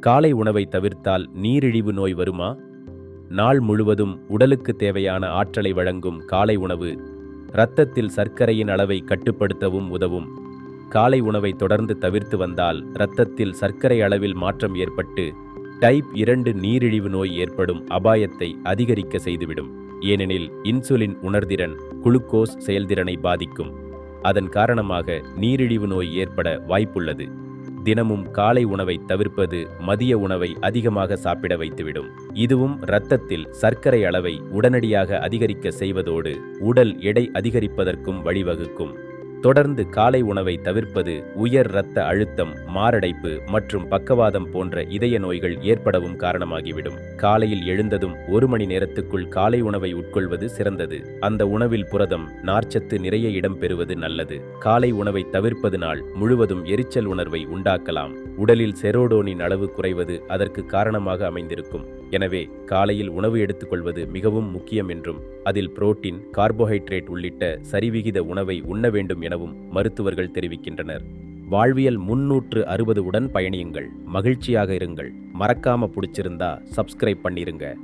காலை உணவை தவிர்த்தால் நீரிழிவு நோய் வருமா? நாள் முழுவதும் உடலுக்கு தேவையான ஆற்றலை வழங்கும் காலை உணவு இரத்தத்தில் சர்க்கரையின் அளவை கட்டுப்படுத்தவும் உதவும். காலை உணவை தொடர்ந்து தவிர்த்து வந்தால் இரத்தத்தில் சர்க்கரை அளவில் மாற்றம் ஏற்பட்டு டைப் இரண்டு நீரிழிவு நோய் ஏற்படும் அபாயத்தை அதிகரிக்க செய்துவிடும். ஏனெனில் இன்சுலின் உணர்திறன் குளுக்கோஸ் செயல்திறனை பாதிக்கும். அதன் காரணமாக நீரிழிவு நோய் ஏற்பட வாய்ப்புள்ளது. தினமும் காலை உணவை தவிர்ப்பது மதிய உணவை அதிகமாக சாப்பிட வைத்துவிடும். இதுவும் இரத்தத்தில் சர்க்கரை அளவை உடனடியாக அதிகரிக்க செய்வதோடு உடல் எடை அதிகரிப்பதற்கும் வழிவகுக்கும். தொடர்ந்து காலை உணவை தவிர்ப்பது உயர் இரத்த அழுத்தம் மாரடைப்பு மற்றும் பக்கவாதம் போன்ற இதய நோய்கள் ஏற்படவும் காரணமாகிவிடும். காலையில் எழுந்ததும் ஒரு மணி நேரத்துக்குள் காலை உணவை உட்கொள்வது சிறந்தது. அந்த உணவில் புரதம் நார்ச்சத்து நிறைய இடம் பெறுவது நல்லது. காலை உணவை தவிர்ப்பதனால் முழுவதும் எரிச்சல் உணர்வை உண்டாக்கலாம். உடலில் செரோடோனின் அளவு குறைவது அதற்கு காரணமாக அமைந்திருக்கும். எனவே காலையில் உணவு எடுத்துக்கொள்வது மிகவும் முக்கியம் என்றும் அதில் புரோட்டீன் கார்போஹைட்ரேட் உள்ளிட்ட சரிவிகித உணவை உண்ண வேண்டும் எனவும் மருத்துவர்கள் தெரிவிக்கின்றனர். வாழ்வியல் முன்னூற்று அறுபது உடன் பயணியுங்கள். மகிழ்ச்சியாக இருங்கள். மறக்காம பிடிச்சிருந்தா சப்ஸ்கிரைப் பண்ணிருங்க.